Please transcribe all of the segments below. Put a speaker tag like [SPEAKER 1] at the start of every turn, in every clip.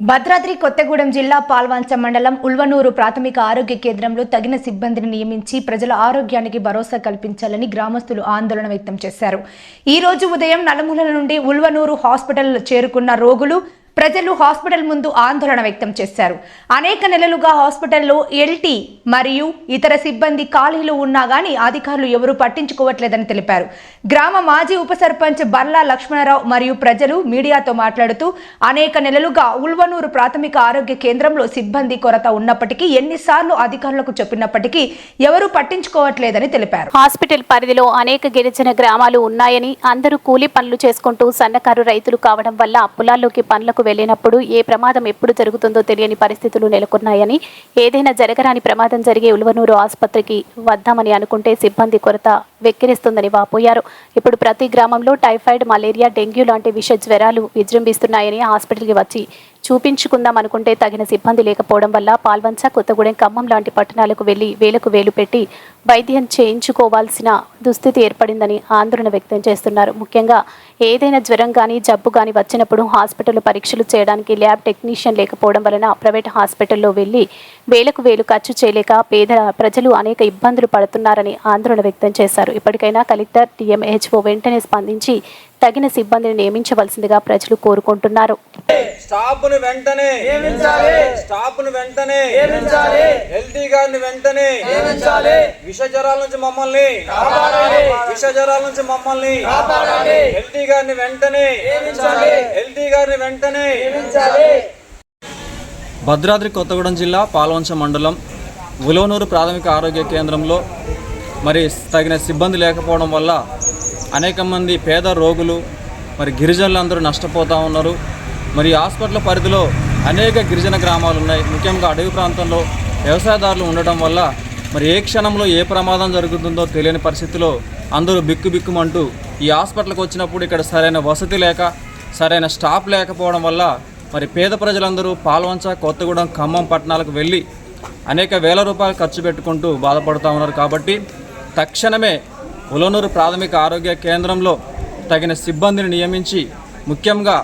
[SPEAKER 1] భద్రాద్రి కొత్తగూడెం జిల్లా పాల్వాంచ మండలం ఉల్వనూరు ప్రాథమిక ఆరోగ్య కేంద్రంలో తగిన సిబ్బందిని నియమించి ప్రజల ఆరోగ్యానికి భరోసా కల్పించాలని గ్రామస్తులు ఆందోళన వ్యక్తం చేశారు. ఈ రోజు ఉదయం నలుమూలల నుండి ఉల్వనూరు హాస్పిటల్ చేరుకున్న రోగులు ప్రజలు హాస్పిటల్ ముందు ఆందోళన వ్యక్తం చేశారు. అనేక నెలలుగా హాస్పిటల్లో ఎల్టీ మరియు ఇతర సిబ్బంది ఖాళీలు ఉన్నా గానీ అధికారులు ఎవరూ పట్టించుకోవట్లేదని తెలిపారు. గ్రామ మాజీ ఉప సర్పంచ్ బర్లా లక్ష్మణరావు మరియు ప్రజలు మీడియాతో మాట్లాడుతూ అనేక నెలలుగా ఉల్వనూరు ప్రాథమిక ఆరోగ్య కేంద్రంలో సిబ్బంది కొరత ఉన్నప్పటికీ ఎన్నిసార్లు అధికారులకు చెప్పినప్పటికీ ఎవరూ పట్టించుకోవట్లేదని తెలిపారు.
[SPEAKER 2] హాస్పిటల్ పరిధిలో అనేక గిరిజన గ్రామాలు ఉన్నాయని అందరూ కూలీ పనులు చేసుకుంటూ సన్నకారు రైతులు కావడం వల్ల పొలాల్లోకి పనులకు వెళ్ళినప్పుడు ఏ ప్రమాదం ఎప్పుడు జరుగుతుందో తెలియని పరిస్థితులు నెలకొన్నాయని ఏదైనా జరగరాని ప్రమాదం జరిగే ఉల్వనూరు ఆసుపత్రికి వద్దామని అనుకుంటే సిబ్బంది కొరత వెక్కిరిస్తుందని వాపోయారు. ఇప్పుడు ప్రతి గ్రామంలో టైఫాయిడ్ మలేరియా డెంగ్యూ లాంటి విష జ్వరాలు విజృంభిస్తున్నాయని హాస్పిటల్కి వచ్చి చూపించుకుందాం అనుకుంటే తగిన సిబ్బంది లేకపోవడం వల్ల పాల్వంచ కొత్తగూడెం ఖమ్మం లాంటి పట్టణాలకు వెళ్ళి వేలకు వేలు పెట్టి వైద్యం చేయించుకోవాల్సిన దుస్థితి ఏర్పడిందని ఆందోళన వ్యక్తం చేస్తున్నారు. ముఖ్యంగా ఏదైనా జ్వరం కానీ జబ్బు కానీ వచ్చినప్పుడు హాస్పిటల్ పరీక్షలు చేయడానికి ల్యాబ్ టెక్నీషియన్ లేకపోవడం వలన ప్రైవేట్ హాస్పిటల్లో వెళ్ళి వేలకు వేలు ఖర్చు చేయలేక పేద ప్రజలు అనేక ఇబ్బందులు పడుతున్నారని ఆందోళన వ్యక్తం చేశారు. ఇప్పటికైనా కలెక్టర్ టీఎంహెచ్ఓ వెంటనే స్పందించి తగిన సిబ్బందిని నియమించవలసిందిగా ప్రజలు కోరుకుంటున్నారు.
[SPEAKER 3] స్టాఫ్ను వెంటనే స్టాఫ్ను వెంటనే ఎల్టీ గారిని వెంటనే విష జ్వరాల నుంచి మమ్మల్ని విష జ్వరాల నుంచి మమ్మల్ని ఎల్టీ గారిని వెంటనే ఎల్టీ గారిని వెంటనే భద్రాద్రి కొత్తగూడెం జిల్లా పాల్వంచ మండలం ఉలవనూరు ప్రాథమిక ఆరోగ్య కేంద్రంలో మరి తగిన సిబ్బంది లేకపోవడం వల్ల అనేక మంది పేద రోగులు మరి గిరిజనులందరూ నష్టపోతూ ఉన్నారు. మరి హాస్పిటల్ పరిధిలో అనేక గిరిజన గ్రామాలు ఉన్నాయి. ముఖ్యంగా అడవి ప్రాంతంలో వ్యవసాయదారులు ఉండటం వల్ల మరి ఏ క్షణంలో ఏ ప్రమాదం జరుగుతుందో తెలియని పరిస్థితిలో అందరూ బిక్కు బిక్కుమంటూ ఈ హాస్పిటల్కి వచ్చినప్పుడు ఇక్కడ సరైన వసతి లేక సరైన స్టాఫ్ లేకపోవడం వల్ల మరి పేద ప్రజలందరూ పాల్వంచ కొత్తగూడెం ఖమ్మం పట్టణాలకు వెళ్ళి అనేక వేల రూపాయలు ఖర్చు పెట్టుకుంటూ బాధపడుతూ ఉన్నారు. కాబట్టి తక్షణమే ఉలనూరు ప్రాథమిక ఆరోగ్య కేంద్రంలో తగిన సిబ్బందిని నియమించి ముఖ్యంగా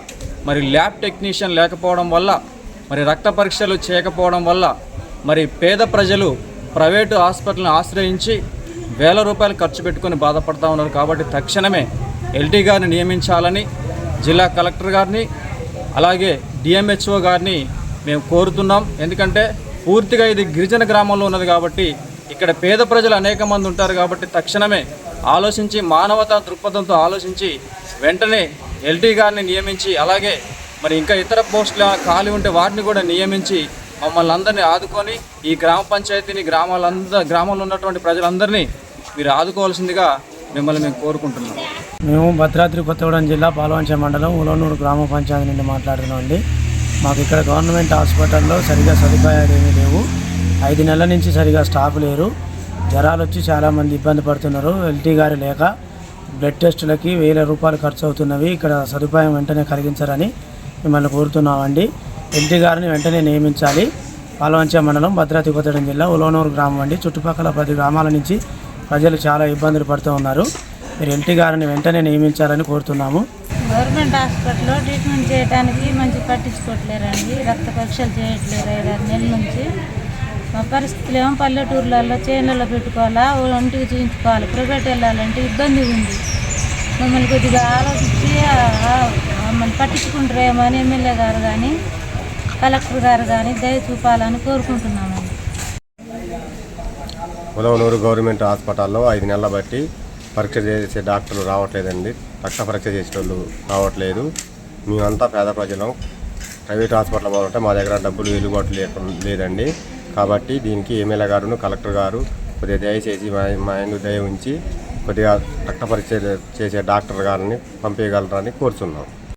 [SPEAKER 3] మరి ల్యాబ్ టెక్నీషియన్ లేకపోవడం వల్ల మరి రక్త పరీక్షలు చేయకపోవడం వల్ల మరి పేద ప్రజలు ప్రైవేటు హాస్పిటల్ని ఆశ్రయించి వేల రూపాయలు ఖర్చు పెట్టుకొని బాధపడుతూ ఉన్నారు కాబట్టి తక్షణమే ఎల్టీ గారిని నియమించాలని జిల్లా కలెక్టర్ గారిని అలాగే డిఎంహెచ్ఓ గారిని మేము కోరుతున్నాం. ఎందుకంటే పూర్తిగా ఇది గిరిజన గ్రామంలో ఉన్నది కాబట్టి ఇక్కడ పేద ప్రజలు అనేక మంది ఉంటారు కాబట్టి తక్షణమే ఆలోచించి మానవతా దృక్పథంతో ఆలోచించి వెంటనే ఎల్టీ గారిని నియమించి అలాగే మరి ఇంకా ఇతర పోస్టులు ఖాళీ ఉంటే వాటిని కూడా నియమించి మమ్మల్ని అందరినీ ఆదుకొని ఈ గ్రామ పంచాయతీని గ్రామాలంద గ్రామంలో ఉన్నటువంటి ప్రజలందరినీ మీరు ఆదుకోవాల్సిందిగా మిమ్మల్ని మేము కోరుకుంటున్నాం.
[SPEAKER 4] మేము భద్రాద్రి కొత్తగూడెం జిల్లా పాల్వంచ మండలం ఉలనూరు గ్రామ పంచాయతీ నుండి మాట్లాడుతున్నాం అండి. మాకు ఇక్కడ గవర్నమెంట్ హాస్పిటల్లో సరిగా సదుపాయాలు ఏమీ లేవు. ఐదు నెలల నుంచి సరిగా స్టాఫ్ లేరు. జ్వరాలు వచ్చి చాలామంది ఇబ్బంది పడుతున్నారు. ఎల్టీ గారు లేక బ్లడ్ టెస్టులకి వేల రూపాయలు ఖర్చు అవుతున్నవి ఇక్కడ సదుపాయం వెంటనే కలిగించారని మిమ్మల్ని కోరుతున్నామండి. ఎల్టీ గారిని వెంటనే నియమించాలి. పాల్వంచ మండలం భద్రాద్రి కొత్తడం జిల్లా ఉలవనూరు గ్రామం అండి. చుట్టుపక్కల పది గ్రామాల నుంచి ప్రజలు చాలా ఇబ్బందులు పడుతూ ఉన్నారు. మీరు ఎల్టీ గారిని వెంటనే నియమించాలని కోరుతున్నాము.
[SPEAKER 5] గవర్నమెంట్ హాస్పిటల్లో ట్రీట్మెంట్ చేయడానికి మంచి పట్టించుకోవట్లేరండి. రక్త పరీక్షలు చేయట్లేరు. ఐదారు నెలల నుంచి పరిస్థితులు ఏమో పల్లెటూర్లలో చేనులలో పెట్టుకోవాలా ఒంటికి చూపించుకోవాలి ప్రైవేట్ వెళ్ళాలంటే ఇబ్బంది ఉంది. మమ్మల్ని కొద్దిగా ఆలోచించి మమ్మల్ని పట్టించుకుంటారేమో అని ఎమ్మెల్యే గారు కానీ కలెక్టర్ గారు కానీ దయ చూపాలని కోరుకుంటున్నామండి.
[SPEAKER 6] ఉలవనూరు గవర్నమెంట్ హాస్పిటల్లో ఐదు నెలల బట్టి పరీక్ష చేసే డాక్టర్లు రావట్లేదండి. రక్త పరీక్ష చేసే వాళ్ళు రావట్లేదు. మేమంతా పేద ప్రజలం. ప్రైవేట్ హాస్పిటల్ పోవాలంటే మా దగ్గర డబ్బులు వెలుబాటు లేకుండా లేదండి. కాబట్టి దీనికి ఎమ్మెల్యే గారును కలెక్టర్ గారు కొద్దిగా దయచేసి మా మా ఎందు దయ ఉంచి కొద్దిగా రక్త పరీక్ష చేసే డాక్టర్ గారిని పంపేయగలరని కోరుచున్నాం.